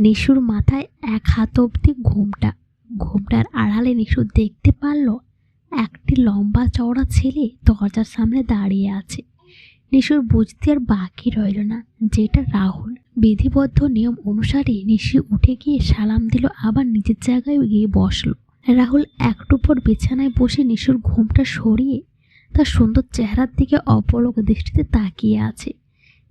নিশুর মাথায় এক হাত অবধি ঘুমটা। ঘুমটার আড়ালে নিশু দেখতে পারল, একটি লম্বা চওড়া ছেলে দরজার সামনে দাঁড়িয়ে আছে। নিশুর বুঝতে আর বাকি রইল না। যেটা রাহুল বিধিবদ্ধ নিয়ম অনুসারে নিশি উঠে গিয়ে সালাম দিল, আবার নিজের জায়গায় গিয়ে বসল। রাহুল একটু পর বিছানায় বসে নিশুর ঘুমটা সরিয়ে তার সুন্দর চেহারার দিকে অপলক দৃষ্টিতে তাকিয়ে আছে।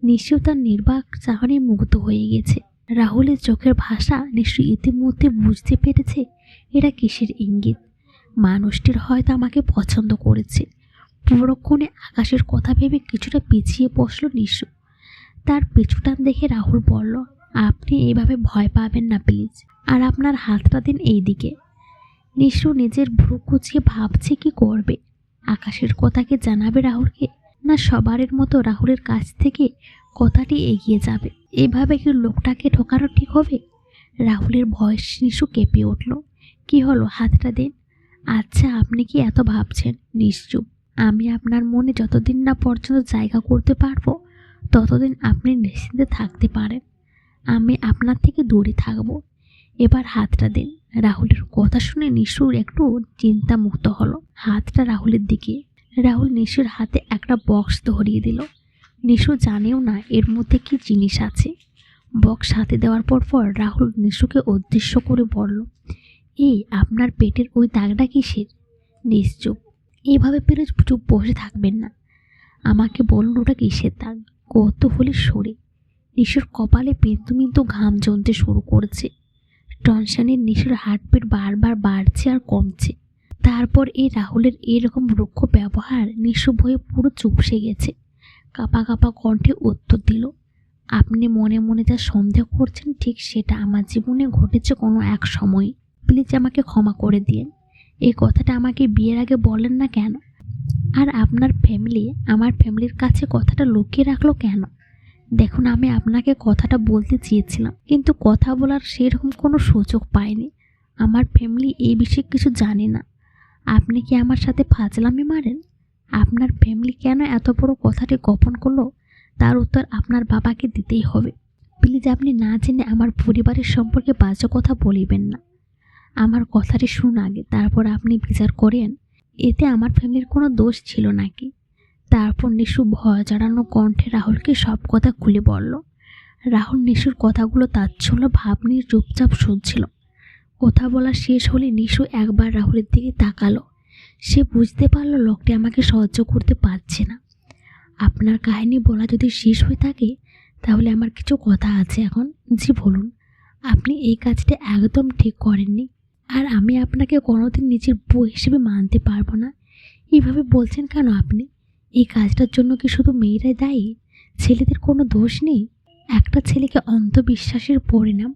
নিশু তার নির্বাক চাহনি মুগ্ধ হয়ে গেছে। রাহুলের চোখের ভাষা নিশ্চয়ই ইতিমধ্যে বুঝতে পেরেছে এটা কিসের ইঙ্গিত। মানুষটির হয়তো আমাকে পছন্দ করেছে। পুরক্ষণে আকাশের কথা ভেবে কিছুটা পিছিয়ে বসল নিশু। তার পিছুটান দেখে রাহুল বলল, আপনি এইভাবে ভয় পাবেন না, প্লিজ। আর আপনার হাতটা দিন এই দিকে নিশু নিজের ভ্রু কুচিয়ে ভাবছে কি করবে। আকাশের কথাকে জানাবে রাহুলকে? না সবারের মতো রাহুলের কাছ থেকে কথাটি এগিয়ে যাবে। এভাবে কি লোকটাকে ঠোকানো ঠিক হবে? রাহুলের ভয়েস নিশু কেঁপে উঠল। কি হলো, হাতটা দিন। আচ্ছা আপনি কি এত ভাবছেন? নিশ্চুপ। আমি আপনার মনে যতদিন না পর্যন্ত জায়গা করতে পারব, ততদিন আপনি নিশ্চিন্তে থাকতে পারেন। আমি আপনার থেকে দূরে থাকব। এবার হাতটা দিন। রাহুলের কথা শুনে নিশুর একটু চিন্তামুক্ত হলো। হাতটা রাহুলের দিকে রাহুল নিশুর হাতে একটা বক্স ধরিয়ে দিল। নিশু জানেও না এর মধ্যে কি জিনিস আছে। বক্স হাতে দেওয়ার পর পর রাহুল নিশুকে উদ্দেশ্য করে বলল, এই, আপনার পেটের ওই দাগটা কিসের? নিশ্চুপ। এইভাবে পেরে চুপ বসে থাকবেন না। আমাকে বলুন ওটা কিসের দাগ? কত হলে সরে। নিশুর কপালে পেন্তু মিন্তু ঘাম জমতে শুরু করেছে। টনশনের নিশুর হার্টবিট বারবার বাড়ছে আর কমছে। তারপর এই রাহুলের এরকম রুক্ষ ব্যবহার নিশু ভয়ে পুরো চুপসে গেছে। কাপা কাপা কণ্ঠে উত্তর দিল, আপনি মনে মনে যা সন্দেহ করছেন ঠিক সেটা আমার জীবনে ঘটেছে কোনো এক সময়। প্লিজ আমাকে ক্ষমা করে দিন এই কথাটা আমাকে বিয়ের আগে বলেন না কেন? আর আপনার ফ্যামিলি, আমার ফ্যামিলির কাছে কথাটা লুকিয়ে রাখল কেন? দেখুন, আমি আপনাকে কথাটা বলতে চেয়েছিলাম, কিন্তু কথা বলার সেরকম কোনো সুযোগ পাইনি। আমার ফ্যামিলি এই বিষয়ে কিছু জানে না। আপনি কি আমার সাথে ফাজলামি মারেন? আপনার ফ্যামিলি কেন এত বড় কথাটি গোপন করল? তার উত্তর আপনার বাবাকে দিতেই হবে। প্লিজ আপনি না জেনে আমার পরিবারের সম্পর্কে বাজে কথা বলিবেন না। আমার কথাটি শুন আগে, তারপর আপনি বিচার করেন। এতে আমার ফ্যামিলির কোনো দোষ ছিল নাকি? তারপর নিশু ভয় জড়ানো কণ্ঠে রাহুলকে সব কথা খুলে বলল। রাহুল নিশুর কথাগুলো তাচ্ছল্য ভাব নিয়ে চুপচাপ শুনছিল। কথা বলা শেষ হলে নিশু একবার রাহুলের দিকে তাকালো। সে বুঝতে পারল লোকটি আমাকে সাহায্য করতে পারছে না। আপনার কাহিনী বলা যদি শেষ হয়ে থাকে, তাহলে আমার কিছু কথা আছে এখন। জি, বলুন। আপনি এই কাজটা একদম ঠিক করেননি। আর আমি আপনাকে কোনোদিন নিজের বউ হিসেবে মানতে পারব না। এইভাবে বলছেন কেন আপনি? এই কাজটার জন্য কি শুধু মেয়েরাই দায়ী? ছেলেদের কোনো দোষ নেই? একটা ছেলেকে অন্ধবিশ্বাসের পরিণাম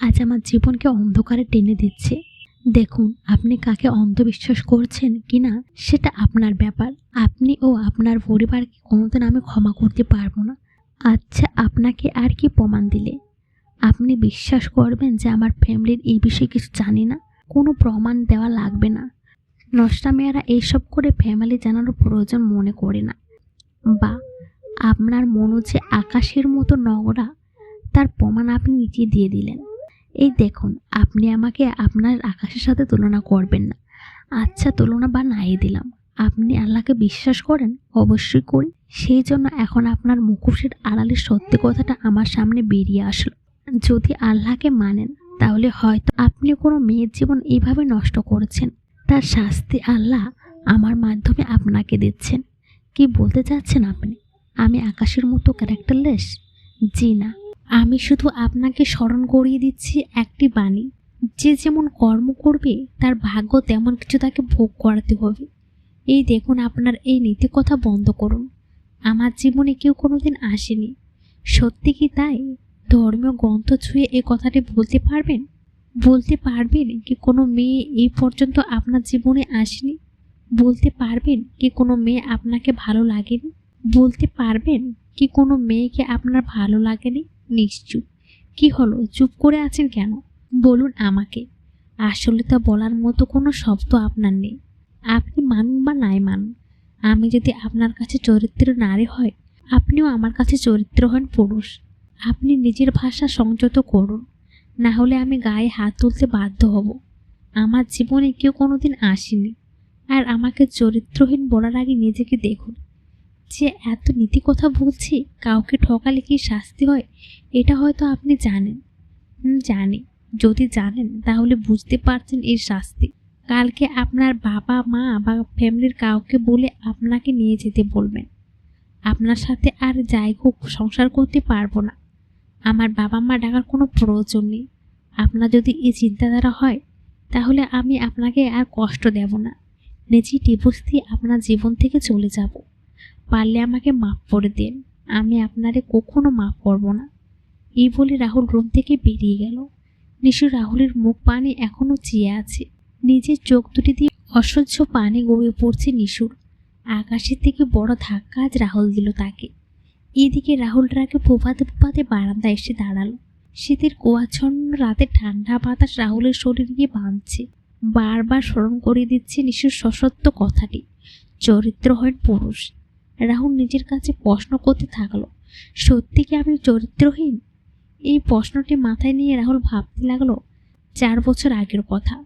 আজ আমার জীবনকে অন্ধকারে টেনে দিচ্ছে। দেখুন, আপনি কাকে অন্ধবিশ্বাস করছেন কি না, সেটা আপনার ব্যাপার। আপনি ও আপনার পরিবারকে কোনোদিন আমি ক্ষমা করতে পারব না। আচ্ছা আপনাকে আর কি প্রমাণ দিলে? আপনি বিশ্বাস করবেন যে আমার ফ্যামিলির এই বিষয়ে কিছু জানি না? কোনো প্রমাণ দেওয়া লাগবে না। নষ্টা মেয়েরা এইসব করে ফ্যামিলি জানানোর প্রয়োজন মনে করে না। বা, আপনার মনে যে আকাশের মতো নগরা তার প্রমাণ আপনি নিজে দিয়ে দিলেন। এই দেখুন, আপনি আমাকে আপনার আকাশের সাথে তুলনা করবেন না। আচ্ছা তুলনা বা নাই দিলাম। আপনি আল্লাহকে বিশ্বাস করেন? অবশ্যই করি। সেই জন্য এখন আপনার মুখোশের আড়ালের সত্যি কথাটা আমার সামনে বেরিয়ে আসলো। যদি আল্লাহকে মানেন, তাহলে হয়তো আপনি কোনো মেয়ের জীবন এইভাবে নষ্ট করেছেন। তার শাস্তি আল্লাহ আমার মাধ্যমে আপনাকে দিচ্ছেন। কি বলতে চাচ্ছেন আপনি? আমি আকাশের মতো ক্যারেক্টারলেস জি না। আমি শুধু আপনাকে স্মরণ করিয়ে দিচ্ছি একটি বাণী। যে যেমন কর্ম করবে, তার ভাগ্য তেমন কিছু তাকে ভোগ করাতে হবে। এই দেখুন আপনার এই নীতি কথা বন্ধ করুন। আমার জীবনে কেউ কোনোদিন আসেনি। সত্যি কি তাই? ধর্মীয় গ্রন্থ ছুঁয়ে এই কথাটি বলতে পারবেন? বলতে পারবেন কি কোনো মেয়ে এই পর্যন্ত আপনার জীবনে আসেনি? বলতে পারবেন কি কোনো মেয়ে আপনাকে ভালো লাগেনি? বলতে পারবেন কি কোনো মেয়েকে আপনার ভালো লাগেনি? নিশ্চুপ। কি হলো? চুপ করে আছেন কেন? বলুন আমাকে। আসলে তা বলার মতো কোনো শব্দ আপনার নেই। আপনি মানুন বা নাই মানুন, আমি যদি আপনার কাছে চরিত্র নারী হয় আপনিও আমার কাছে চরিত্র হন পুরুষ। আপনি নিজের ভাষা সংযত করুন, না হলে আমি গায়ে হাত তুলতে বাধ্য হব। আমার জীবনে কেউ কোনোদিন আসেনি। আর আমাকে চরিত্রহীন বলার আগে নিজেকে দেখুন। যে এত নীতি কথা বলছি, কাউকে ঠকালে কি শাস্তি হয়? এটা হয়তো আপনি জানেন। জানি। যদি জানেন, তাহলে বুঝতে পারছেন এর শাস্তি। কালকে আপনার বাবা, মা বা ফ্যামিলির কাউকে বলে আপনাকে নিয়ে যেতে বলবেন। আপনার সাথে আর যাই হোক, সংসার করতে পারব না। আমার বাবা, মা ডাকার কোনো প্রয়োজন নেই। আপনার যদি এই চিন্তাধারা হয়, তাহলে আমি আপনাকে আর কষ্ট দেব না। নিজেই ডিভোর্স দিয়ে আপনার জীবন থেকে চলে যাব। পারলে আমাকে মাফ করে দেন। আমি আপনারে কখনো মাফ করব না। এই বলে রাহুল রুম থেকে বেরিয়ে গেল। নিশু রাহুলের মুখ পানি এখনও চেয়ে আছে। নিজের চোখ দুটি দিয়ে অসহ্য পানি গড়িয়ে পড়ছে নিশুর। আকাশের থেকে বড় ধাক্কা আজ রাহুল দিল তাকে। এদিকে রাহুল রাগে পোপাতে পোপাতে বারান্দায় এসে দাঁড়াল। শীতের কুয়াচ্ছন্ন রাতে ঠান্ডা বাতাস রাহুলের শরীর গিয়ে বাঁধছে বারবার স্মরণ করিয়ে দিচ্ছে নিশুর সশত্ব কথাটি। চরিত্র চরিত্রহীন পুরুষ। রাহুল নিজের কাছে প্রশ্ন করতে থাকল, সত্যি কি আমি চরিত্রহীন? এই প্রশ্নটি মাথায় নিয়ে রাহুল ভাবতে লাগল, চার বছর আগের কথা।